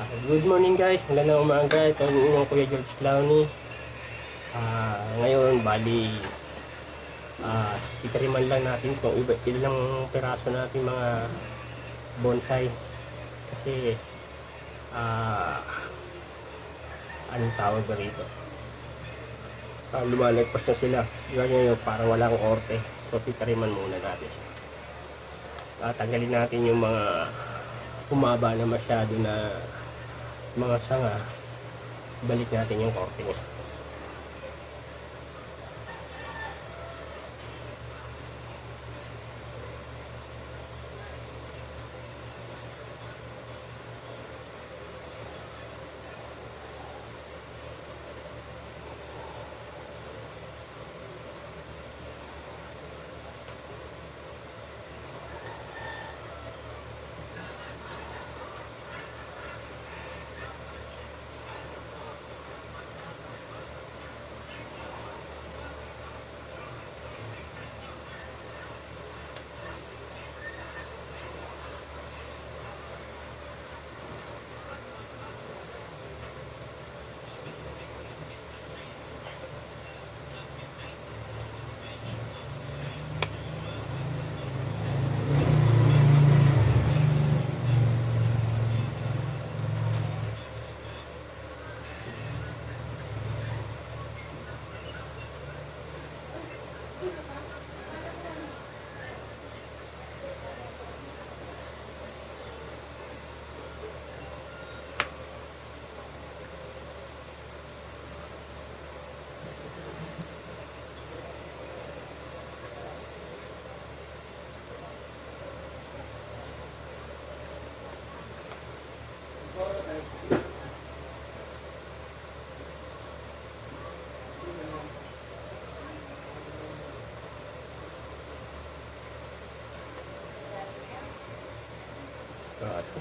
Ah, good morning guys, magandang umaga. Ito ang inyong Kuya George Clowney. Ah, ngayon, bali, ah, titiriman lang natin kung iba, ilang peraso natin mga bonsai. Kasi, ah, anong tawag ba rito? Ah, lumalagpas na sila. Ganyan yung parang walang orte. So, titiriman muna natin siya. Ah, tanggalin natin yung mga humaba na masyado na mga sanga, balik natin yung korte.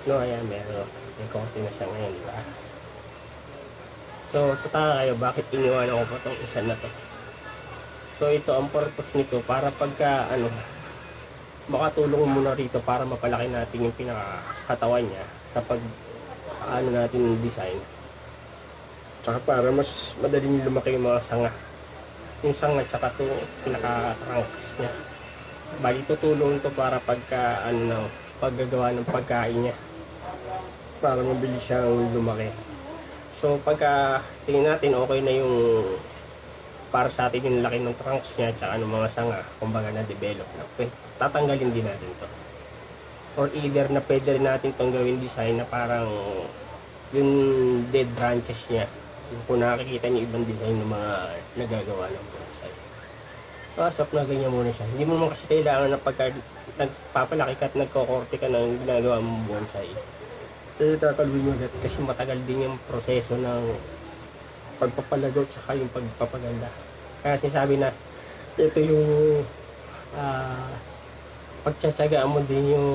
No, ayan, meron. May korte na siya ngayon, di ba? So, tataka kayo, bakit iniwanan ko pa itong isa na to? So, ito, ang purpose nito, para pagka, ano, makatulong muna rito para mapalaki natin yung pinakakatawan niya sa pag, ano natin yung design. Tsaka para mas madaling lumaki yung mga sanga. Yung sanga, tsaka to, pinaka-trunks niya. Bali, tutulong to para pagka, ano paggagawa ng pagkain niya. Para mabilis siyang lumaki. So, pagka tingin natin, okay na yung para sa atin yung laki ng trunks niya tsaka ng mga sanga, kumbaga na-develop na. Pwede, tatanggalin din natin to. Or either na pwede rin natin itong gawin design na parang yung dead branches niya. Yung kung nakikita niyo ibang design ng mga nagagawa ng bonsai. So, asap na ganyan muna siya. Hindi mo naman kasi kailangan na pagka nagpapalaki ka at nagkokorte ka ng ginagawa mong bonsai. Eh, tatalwin agad kasi matagal din yung proseso ng pagpapalago tsaka yung pagpapaganda. Kaya sinasabi na ito yung ah pagtsatsagaan mo din yung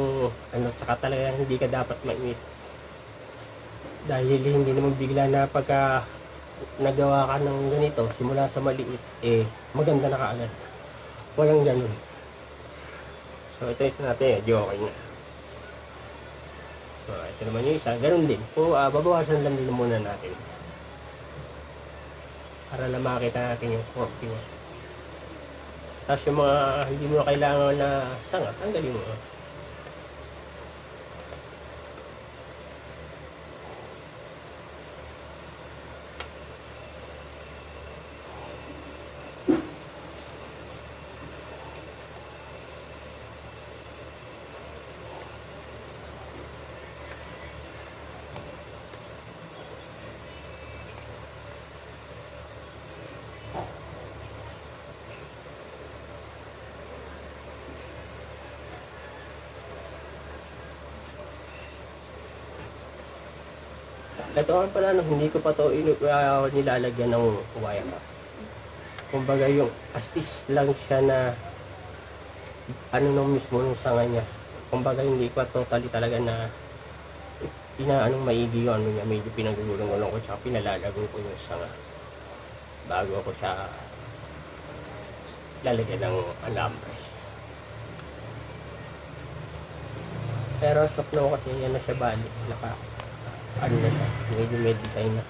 ano tsaka talaga hindi ka dapat mainit. Dahil hindi naman bigla na pagka nagawa ka ng ganito simula sa maliit eh maganda na kaagad. Walang ganun. So ito yung natin, medyo okay. So, ito naman yung isa, ganun din. Kung ah, babawasan lang din muna natin para lang makita natin yung quality niya. Tapos yung mga hindi mo na kailangan na sanga, tanggalin mo. Ito nga pala, no, hindi ko pa to inu- ah, nilalagyan ng wire. Kumbaga yung as is lang siya na ano nung mismo nung sanga niya. Kumbaga hindi ko totally talaga na inaanong maigi yung ano niya, medyo pinagugulong-gulong ko tsaka pinalalago ko yung sanga bago ko siya lalagyan ng alambre. Pero sok na kasi yan na siya bali. Naka, ano na siya, medyo may design na.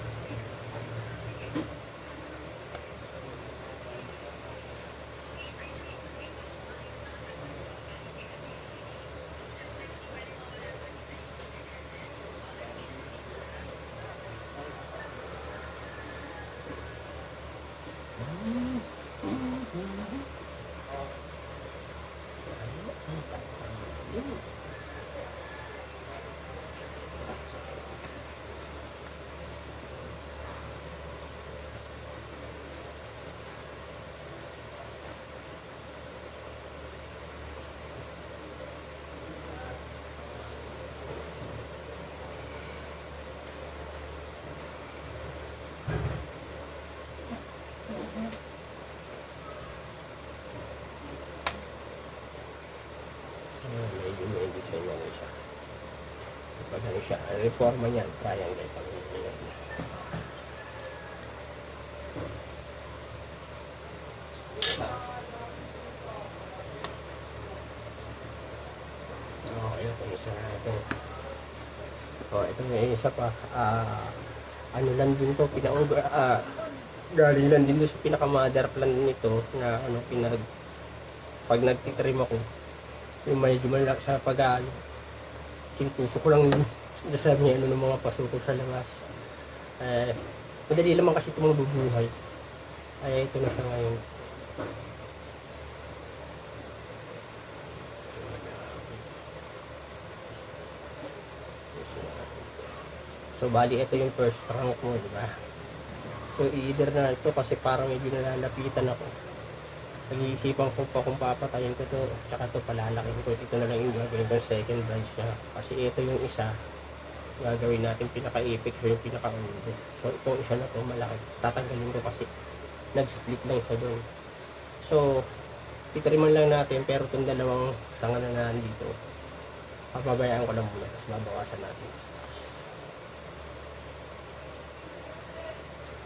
So, medyo may design na rin siya. Kapag ano siya, reforma niyan, triangle yan. Okay, ito isa na ito. Oh, ito may isa pa. Ah, ano lang din to, pinaka ah, galing lang din to sa pinaka mother plan nito na ano pinag pag nagtitrim ako yung medyo malak sa pag ano kinpuso ko lang sabi niya ano ng mga pasuko sa labas eh madali naman kasi itong bubuhay ay ito na siya ngayon So bali ito yung first rank mo, di ba? So either na ito kasi parang medyo nalalapitan ako. Nag-iisipan ko pa kung papatayin ko to, tsaka to palalakin ko. Ito na lang yung gagawin ko second branch niya. Kasi ito yung isa, gagawin natin pinaka-apex yung pinaka-ulo. So itong isa na to malaki. Tatanggalin ko kasi nag-split lang siya doon. So, titriman lang natin pero itong dalawang sanga na nandito, papabayaan ko lang muna tapos babawasan natin.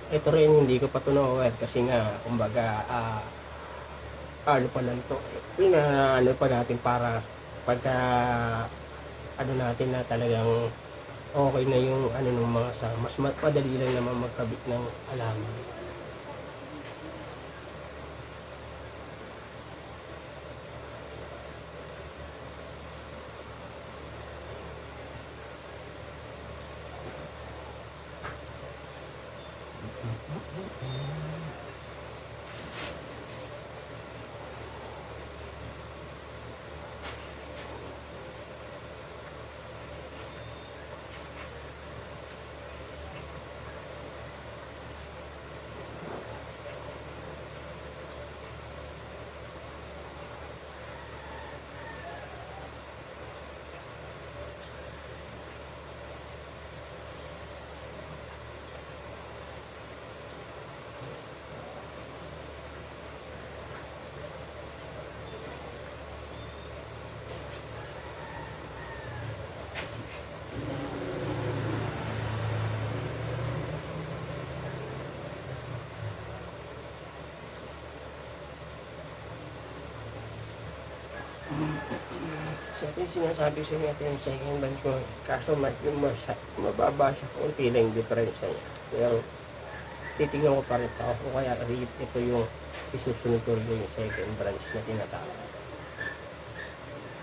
ito rin hindi ko pa ito kasi nga kumbaga ah, ano pa lang to ina ano pa natin para pagka ano natin na talagang okay na yung ano ng mga sa mas madali lang naman magkabit ng alaman So ito yung sinasabi sa inyo, ito yung second bench ko. Kaso mababa siya, kunti lang yung diferensya niya. Pero titignan ko pa rin ito. O kaya ito yung isusunod ko yung second branch na tinatawag.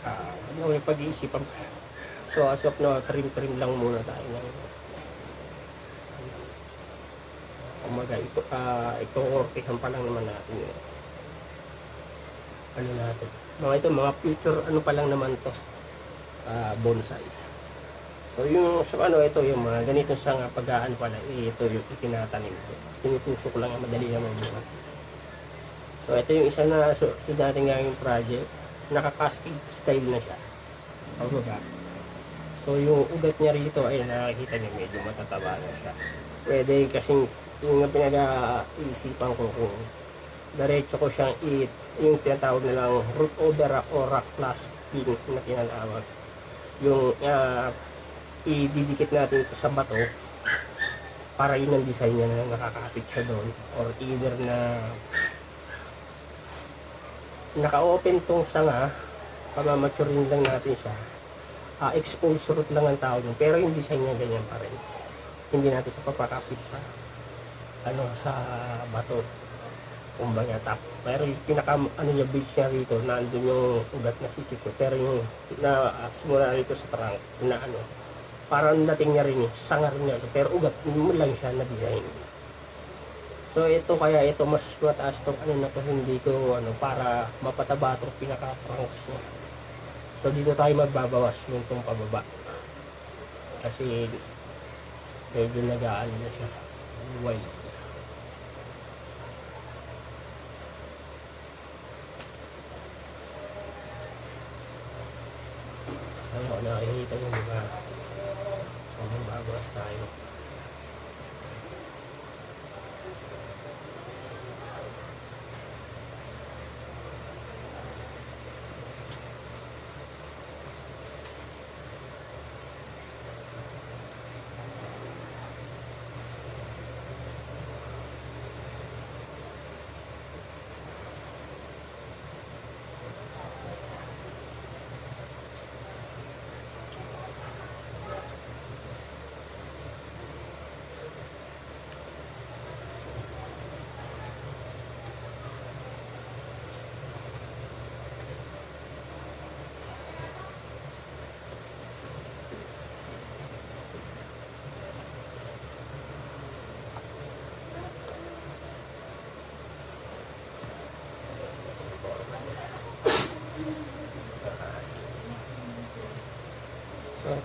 Ah, ano may pag-iisipan pa. So as of now, trim-trim lang muna tayo ng umaga. Ito, ah, ito ortihan pa lang naman natin yun. Ano natin. Mga ito, mga future, ano pa lang naman to. ah, bonsai. So yung sa ano ito yung mga ganitong sanga pagkaan pala eh, ito yung itinatanim ko. Tinutusok lang ang madali naman bunga. So ito yung isa na so, so natin nga yung project. Naka-cascade style na siya. Pababa. So yung ugat niya rito ay nakikita niyo medyo matataba na siya. Pwede kasing yung pinag-iisipan ko kung diretso ko siyang i yung tinatawag nilang root over rock o rock plus pin na tinatawag. Yung ah, ididikit natin ito sa bato para yun ang design niya na nakakapit siya doon or either na naka-open tong sanga pamamaturin lang natin siya ah, exposed root lang ang tawag niya. Pero yung design niya ganyan pa rin. Hindi natin siya papakapit sa ano sa bato. Kumbaga tap. Pero yung pinaka ano niya beach niya rito, nandun yung ugat na sisik ko. Pero yung na uh, simula rito sa trunk, na ano, parang dating niya rin eh, sanga rin niya. Pero ugat mo lang siya na design. So ito kaya ito mas mataas tong ano na to hindi ko ano para mapataba tong pinaka pranks niya. So dito tayo magbabawas yung tong pababa. Kasi medyo nag-aano na siya. Wild. So yun, nakikita nyo diba? So magbabawas tayo.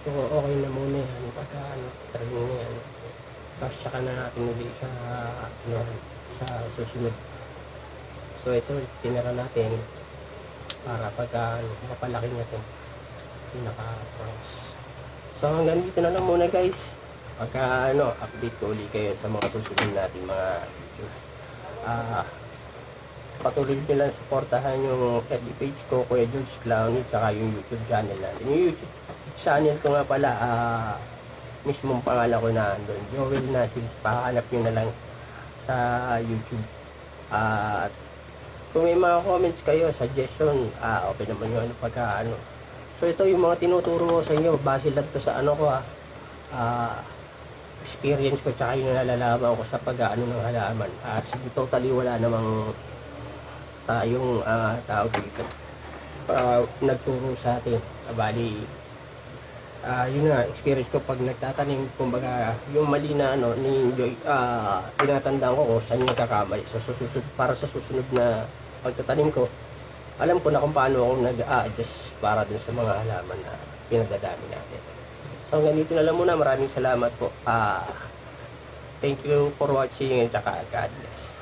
So ito okay na muna yan pagka ano, train na yan. Tapos tsaka na natin ulit siya ano, sa susunod. So ito tinira natin para pagka ano, mapalaki niya ito. Pinaka-prongs. So hanggang dito na lang muna guys. Pagka ano, update ko ulit kayo sa mga susunod natin mga videos. Ah, patuloy nyo lang supportahan yung FB page ko, Kuya George Clowney, tsaka yung YouTube channel natin. Yung YouTube channel ko nga pala, ah, mismong pangalan ko na andun, Joel Nahil. Pahanap nyo na lang sa YouTube. Ah, At kung may mga comments kayo, suggestion, ah, okay naman yun ano, pagka ano. So ito yung mga tinuturo ko sa inyo, base lang to sa ano ko ah, ah, experience ko tsaka yung nalalaman ko sa pag-ano ng halaman. Ah, totally wala namang tayong ah, tao dito ah, nagturo sa atin. Ah, bali, ah, yun nga, experience ko pag nagtatanim, kumbaga, yung mali na ano, ni Joy, ah, tinatandaan ko kung saan yung nagkakamali. So, susunod, para sa susunod na pagtatanim ko, alam ko na kung paano ako nag-a-adjust para dun sa mga halaman na pinagdadami natin. So, hanggang dito na lang muna. Maraming salamat po. Ah, thank you for watching and tsaka God bless.